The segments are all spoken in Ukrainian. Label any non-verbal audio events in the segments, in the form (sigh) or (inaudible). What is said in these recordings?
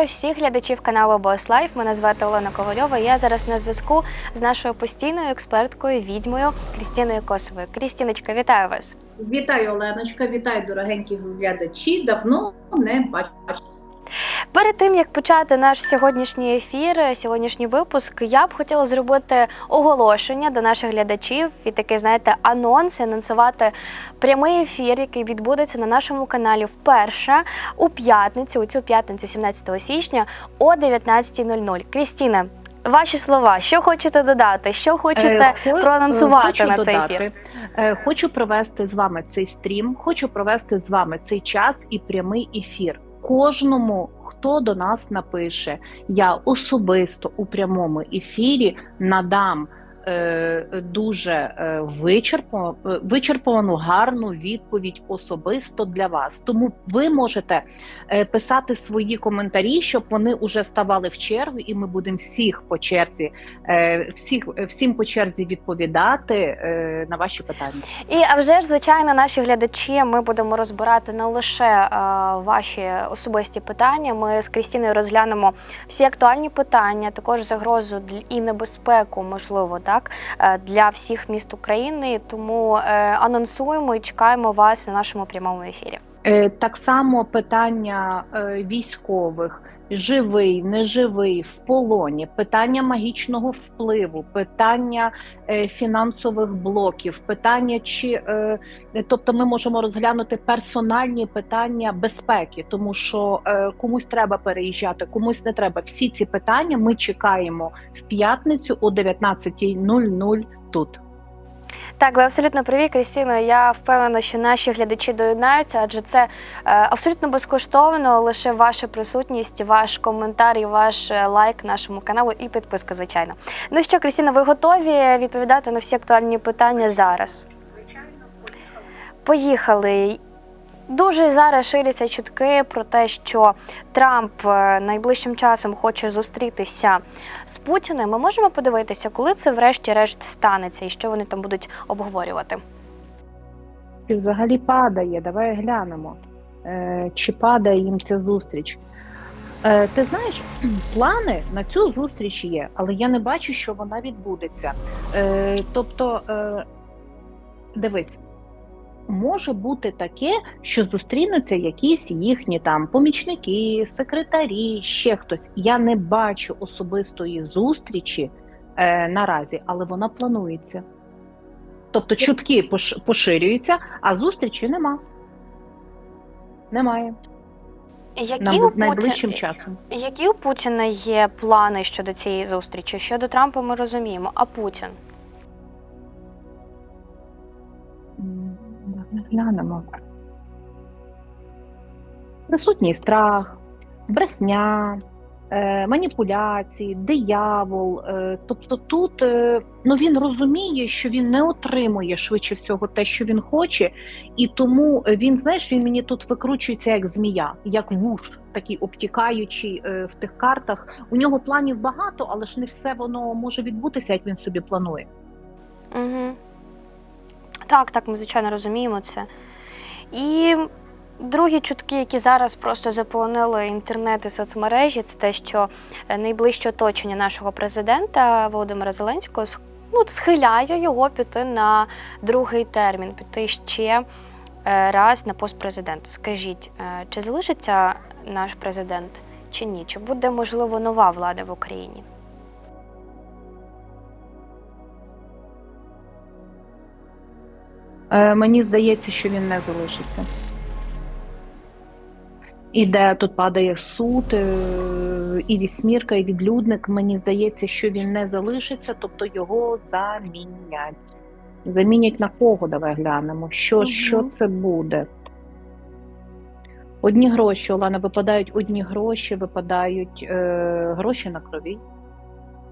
Вітаю всіх глядачів каналу Life. Мене звати Олена Ковальова. Я зараз на зв'язку з нашою постійною експерткою, відьмою Крістіною Косовою. Крістіночка, вітаю вас. Вітаю, Оленочка, вітаю, дорогенькі глядачі. Давно не бачу. Перед тим як почати наш сьогоднішній ефір, сьогоднішній випуск, я б хотіла зробити оголошення до наших глядачів і такий, знаєте, анонс, анонсувати прямий ефір, який відбудеться на нашому каналі вперше у п'ятницю, у цю п'ятницю, 17 січня, о 19.00. Крістіна, ваші слова, що хочете додати? Що хочете Е, проанонсувати хочу на цей додати. ефір? Е, Хочу провести з вами цей стрім, хочу провести з вами цей час і прямий ефір. Кожному, хто до нас напише, я особисто у прямому ефірі надам дуже е, вичерпно, е, гарну відповідь особисто для вас. Тому ви можете е, писати свої коментарі, щоб вони вже ставали в чергу, і ми будемо всіх по черзі, е, всіх всім по черзі відповідати е, на ваші питання. І а вже ж, звичайно, наші глядачі ми будемо розбирати не лише е, ваші особисті питання. Ми з Крістіною розглянемо всі актуальні питання, також загрозу і небезпеку, можливо, так е, для всіх міст України. Тому е, анонсуємо і чекаємо вас на нашому прямому ефірі. Е, Так само питання військових. Живий, неживий, в полоні, питання магічного впливу, питання е, фінансових блоків, питання чи е, тобто ми можемо розглянути персональні питання безпеки, тому що е, комусь треба переїжджати, комусь не треба. Всі ці питання ми чекаємо в п'ятницю о 19.00 тут. Так, ви абсолютно праві, Крістіно. Я впевнена, що наші глядачі доєднаються, адже це е, абсолютно безкоштовно. Лише ваша присутність, ваш коментар і ваш е, лайк нашому каналу і підписка, звичайно. Ну що, Крістіно, ви готові відповідати на всі актуальні питання зараз? Звичайно, поїхали. Поїхали. Дуже зараз ширяться чутки про те, що Трамп е, найближчим часом хоче зустрітися з Путіним. Ми можемо подивитися, коли це врешті-решт станеться і що вони там будуть обговорювати. Взагалі падає? Давай глянемо, е, чи падає їм ця зустріч. Е, ти знаєш, плани на цю зустріч є, але я не бачу, що вона відбудеться. Тобто, дивись, може бути таке, що зустрінуться якісь їхні там помічники, секретарі, ще хтось. Я не бачу особистої зустрічі е, наразі, але вона планується. Тобто чутки поширюються, а зустрічі нема. Немає. Які у, Путін... часом. Які у Путіна є плани щодо цієї зустрічі? Щодо Трампа ми розуміємо, а Путін? Глянемо. Присутній страх, брехня, е, маніпуляції, диявол. Е, тобто тут е, ну, він розуміє, що він не отримує швидше всього те, що він хоче, і тому він, знаєш, він мені тут викручується як змія, як вуш, такий обтікаючий в тих картах. У нього планів багато, але ж не все воно може відбутися, як він собі планує. Угу. Так, так, ми звичайно розуміємо це. І другі чутки, які зараз просто заполонили інтернет і соцмережі, це те, що е, найближче оточення нашого президента Володимира Зеленського ну, схиляє його піти на другий термін, піти ще е, раз на пост президента. Скажіть, е, чи залишиться наш президент чи ні? Чи буде можливо нова влада в Україні? Мені здається, що він не залишиться. Іде тут падає суд, е, і вісьмірка, і відлюдник. Мені здається, що він не залишиться, тобто його замінять. Замінять на кого? Давай глянемо. Що, Мгм. що це буде? Одні гроші, Олена, випадають одні гроші, випадають е, гроші на крові.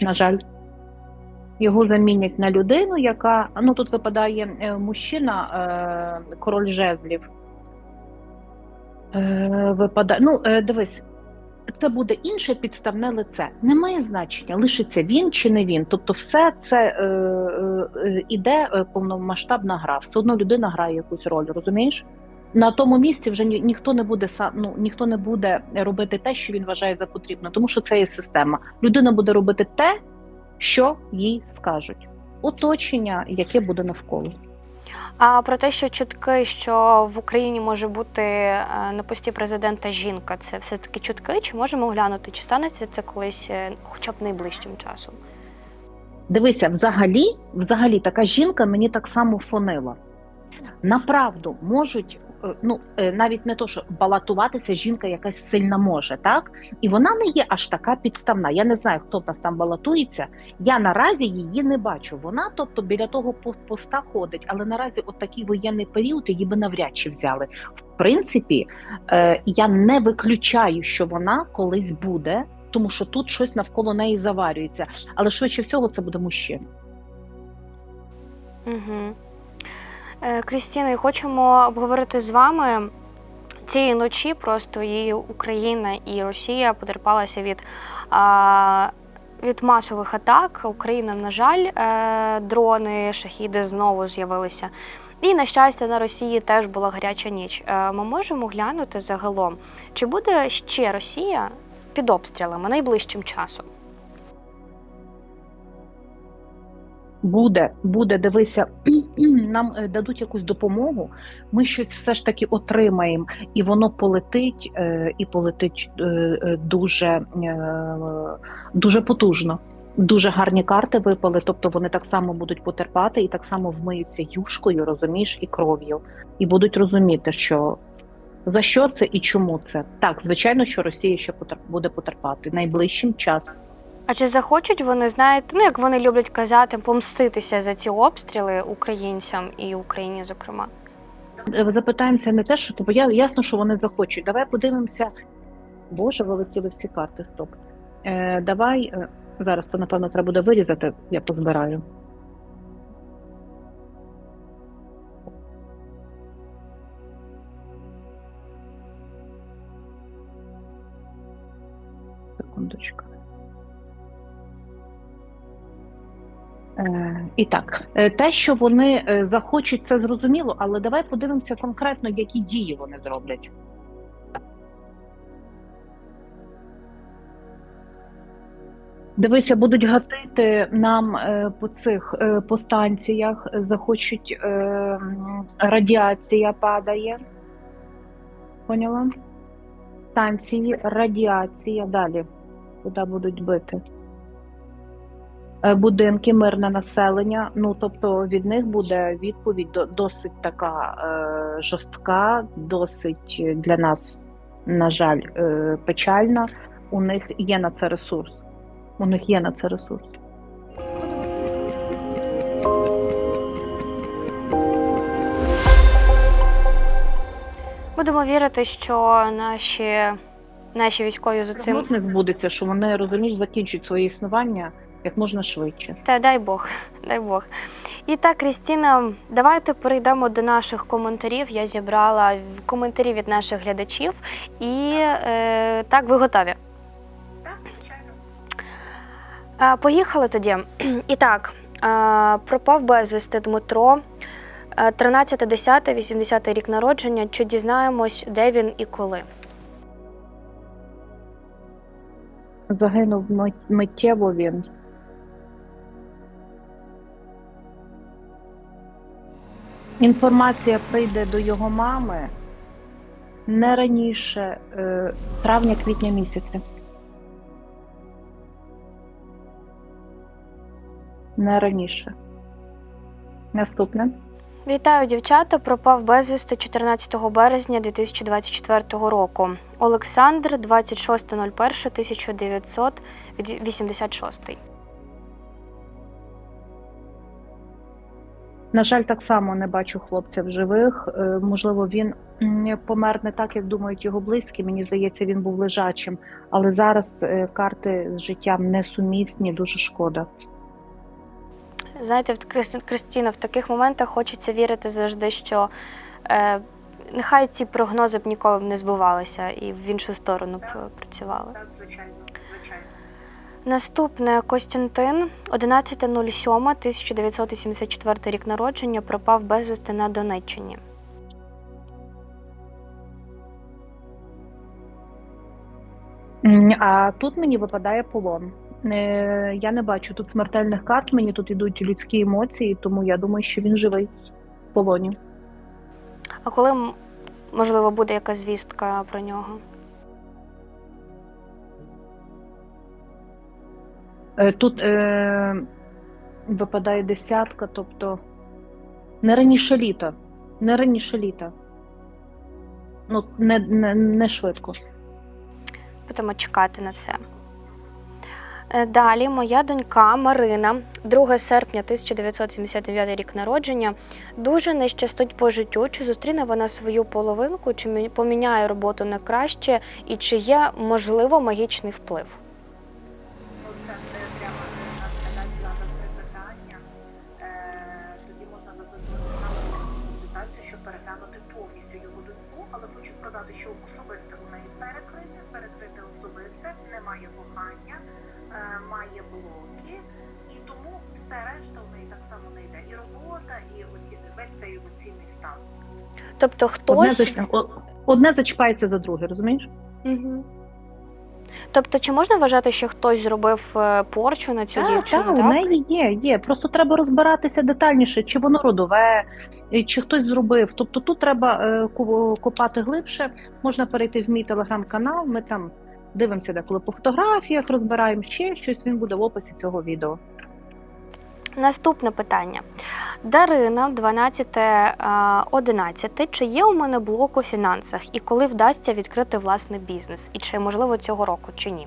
На жаль. Його замінять на людину, яка ну тут випадає е, мужчина, е, король жезлів. Е, випадає. Ну, дивись, це буде інше підставне лице. Немає значення, лишиться він чи не він. Тобто, все це іде повномасштабна гра. Все одно людина грає якусь роль, розумієш? на тому місці вже ні, ніхто не буде ну, ніхто не буде робити те, що він вважає за потрібне, тому що це є система. Людина буде робити те, що їй скажуть. Оточення, яке буде навколо. А про те, що чутки, що в Україні може бути е, на пості президента жінка, це все таки чутки? Чи можемо глянути, чи станеться це колись, е, хоча б найближчим часом? Дивися, взагалі, взагалі, така жінка мені так само фонила. Направду можуть, ну е, навіть не то, що балотуватися жінка якась сильна може, так? І вона не є аж така підставна. Я не знаю, хто в нас там балотується. Я наразі її не бачу. Вона, тобто, біля того поста ходить, але наразі от такий воєнний період її би навряд чи взяли. В принципі, е, я не виключаю, що вона колись буде, тому що тут щось навколо неї заварюється. Але швидше всього це буде мужчина. Угу. Крістіна, хочемо обговорити з вами. Цієї ночі просто і Україна і Росія потерпалася від, від масових атак. Україна, на жаль, е, дрони, шахіди знову з'явилися. І, на щастя, на Росії теж була гаряча ніч. Е, Ми можемо глянути загалом, чи буде ще Росія під обстрілами найближчим часом? Буде, буде, дивися, (clears throat) нам е, дадуть якусь допомогу, ми щось все ж таки отримаємо, і воно полетить, е, і полетить е, дуже, дуже потужно. Дуже гарні карти випали, тобто вони так само будуть потерпати і так само вмиються юшкою, розумієш, і кров'ю, і будуть розуміти, що за що це і чому це. Так, звичайно, що Росія ще потер- буде потерпати найближчим часом. А чи захочуть вони, знаєте, ну як вони люблять казати, помститися за ці обстріли українцям і Україні, зокрема? Е, Запитаємося не те, що бо я ясно, що вони захочуть. Давай подивимося. Боже, вилетіли всі карти. Стоп. Е, давай е, зараз то напевно треба буде вирізати. Я позбираю. Секундочку. І так, е, те, що вони е, захочуть, це зрозуміло, але давай подивимося конкретно, які дії вони зроблять. Дивися, будуть гатити нам е, по цих е, по станціях, е, захочуть е, радіація падає. Поняла? Станції, радіація. Далі. Куди будуть бити? Е, будинки, мирне населення. Ну тобто від них буде відповідь до- досить така е, жорстка, досить для нас, на жаль, е, печальна. У них є на це ресурс. У них є на це ресурс. Будемо вірити, що наші, наші військові з цим збудеться, що вони розумієш, закінчують своє існування як можна швидше. Та дай Бог, дай Бог. І так, Крістіна, давайте перейдемо до наших коментарів. Я зібрала коментарі від наших глядачів. І е, так, ви готові? Е, Поїхали тоді. І так, е, пропав безвісти Дмитро. Е, 13.10, 80 рік народження. Чи дізнаємось, де він і коли? Загинув миттєво він. Інформація прийде до його мами не раніше е, травня-квітня місяця. Не раніше. Наступне. Вітаю, дівчата. Пропав безвісти 14 березня 2024 року. Олександр, 26.01.1986. На жаль, так само не бачу хлопця в живих. Е, Можливо, він помер не так, як думають його близькі. Мені здається, він був лежачим. Але зараз е, карти з життям несумісні, дуже шкода. Знаєте, Кристіна, в таких моментах хочеться вірити завжди, що е, нехай ці прогнози б ніколи б не збувалися і в іншу сторону б працювали. Наступне Костянтин 11.07 1984 рік народження пропав безвісти на Донеччині. А тут мені випадає полон. Е, я не бачу тут смертельних карт, мені тут йдуть людські емоції, тому я думаю, що він живий в полоні. А коли можливо буде якась звістка про нього? Тут е, випадає десятка, тобто не раніше літа. Не раніше літа. Ну, не, не, не швидко. Будемо чекати на це. Е, Далі моя донька Марина, 2 серпня 1979 рік народження, дуже не щастить по життю. Чи зустріне вона свою половинку, чи поміняє роботу на краще, і чи є можливо магічний вплив? Тобто Одне, хтось. зач... о- одне зачіпається за друге, розумієш? Угу. Тобто, чи можна вважати, що хтось зробив е, порчу на цю Так, дівчину? так, у неї є, є. Просто треба розбиратися детальніше, чи воно родове, е, чи хтось зробив. Тобто тут треба е, ко- копати глибше. Можна перейти в мій телеграм-канал. Ми там дивимося деколи по фотографіях, розбираємо ще щось. Він буде в описі цього відео. Наступне питання. Дарина, 12 е, 11. Чи є у мене блок у фінансах і коли вдасться відкрити власний бізнес? І чи можливо цього року, чи ні?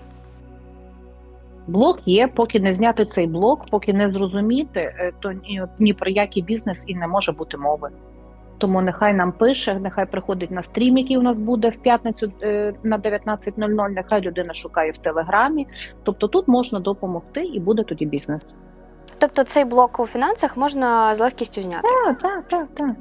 Блок є, поки не зняти цей блок, поки не зрозуміти, е, то ні, ні про який бізнес і не може бути мови. Тому нехай нам пише, нехай приходить на стрім, який у нас буде в п'ятницю е, на 19.00, нехай людина шукає в телеграмі. Тобто тут можна допомогти і буде тоді бізнес. Тобто цей блок у фінансах можна з легкістю зняти. Так, так, так, так.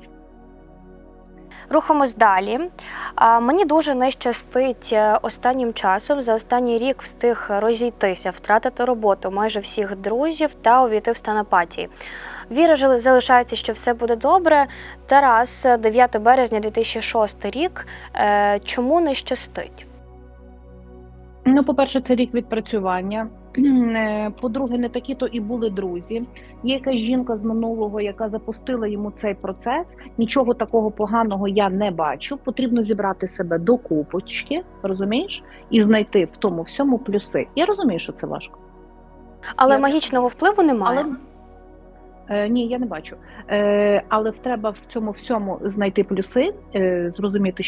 Рухаємось далі. А, Мені дуже не щастить е, останнім часом. За останній рік встиг розійтися, втратити роботу майже всіх друзів та увійти в стан апатії. Віра залишається, що все буде добре. Тарас, 9 березня 2006 рік. Е, Чому не щастить? Ну, по-перше, це рік відпрацювання. Е, По-друге, не такі то і були друзі. Є якась жінка з минулого, яка запустила йому цей процес. Нічого такого поганого я не бачу. Потрібно зібрати себе до купочки, розумієш, і знайти в тому всьому плюси. Я розумію, що це важко. Але Я- магічного впливу немає. Але е, ні, я не бачу. Е, але треба в цьому всьому знайти плюси, е, зрозуміти,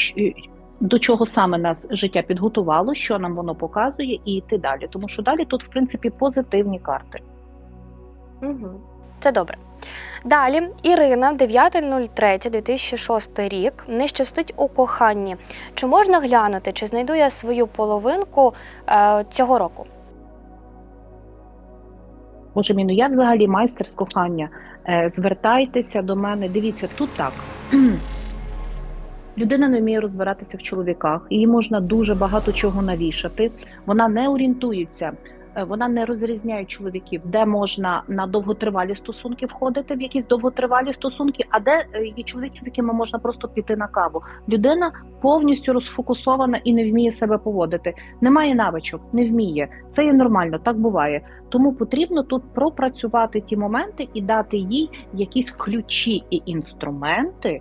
до чого саме нас життя підготувало, що нам воно показує, і йти далі. Тому що далі тут, в принципі, позитивні карти. Угу. Це добре. Далі Ірина, 9.03.2006 рік. Не щастить у коханні. Чи можна глянути, чи знайду я свою половинку е, цього року? Боже мій, ну я взагалі майстер з кохання. Е, звертайтеся до мене. Дивіться, тут так. Людина не вміє розбиратися в чоловіках, їй можна дуже багато чого навішати. Вона не орієнтується, е, вона не розрізняє чоловіків, де можна на довготривалі стосунки входити в якісь довготривалі стосунки, а де е, є чоловіки, з якими можна просто піти на каву. Людина повністю розфокусована і не вміє себе поводити. Немає навичок, не вміє. Це є нормально, так буває. Тому потрібно тут пропрацювати ті моменти і дати їй якісь ключі і інструменти,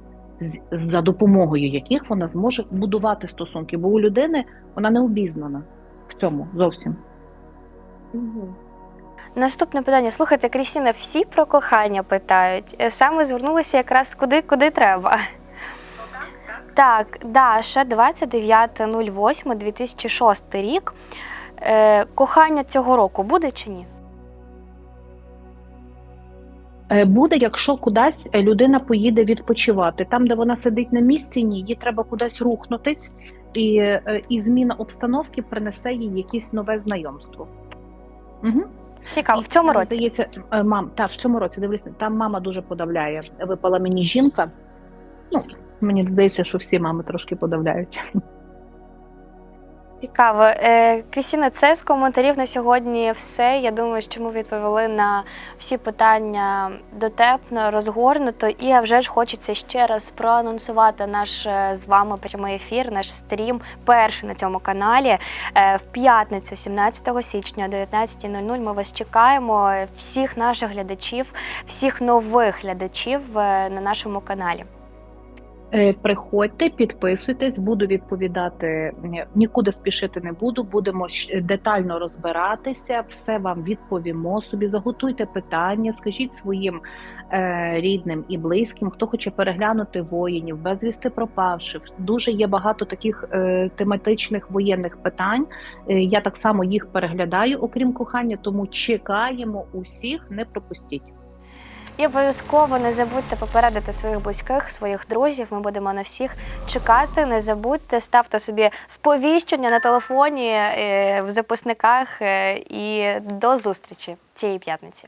за допомогою яких вона зможе будувати стосунки. Бо у людини вона не обізнана в цьому зовсім. Наступне питання. Слухайте, Крістіна, всі про кохання питають. Е, Саме звернулися якраз куди, куди треба. Так, Даша, 29.08.2006 рік. Е, кохання цього року буде чи ні? Е, Буде, якщо кудись е, людина поїде відпочивати. Там, де вона сидить на місці, ні, їй треба кудись рухнутись, і, е, і зміна обстановки принесе їй якесь нове знайомство. Угу. Цікаво, в цьому році. Здається, мам, так, в цьому році дивлюсь, там мама дуже подавляє. Випала мені жінка. Ну, мені здається, що всі мами трошки подавляють. Цікаво. Е, Крістіна, це з коментарів на сьогодні все. Я думаю, що ми відповіли на всі питання дотепно, розгорнуто. І а вже ж хочеться ще раз проанонсувати наш е, з вами прямий ефір, наш стрім, перший на цьому каналі. Е, В п'ятницю, 17 січня о 19.00 ми вас чекаємо. Всіх наших глядачів, всіх нових глядачів на нашому каналі. Е, Приходьте, підписуйтесь, буду відповідати. Нікуди спішити не буду. Будемо детально розбиратися, все вам відповімо. Собі заготуйте питання, скажіть своїм е, рідним і близьким, хто хоче переглянути воїнів, безвісти пропавших. Дуже є багато таких е, тематичних воєнних питань. Е, я так само їх переглядаю, окрім кохання. Тому чекаємо усіх, не пропустіть. І обов'язково не забудьте попередити своїх близьких, своїх друзів. Ми будемо на всіх чекати. Не забудьте, ставте собі сповіщення на телефоні е, в записниках. е, І до зустрічі цієї п'ятниці.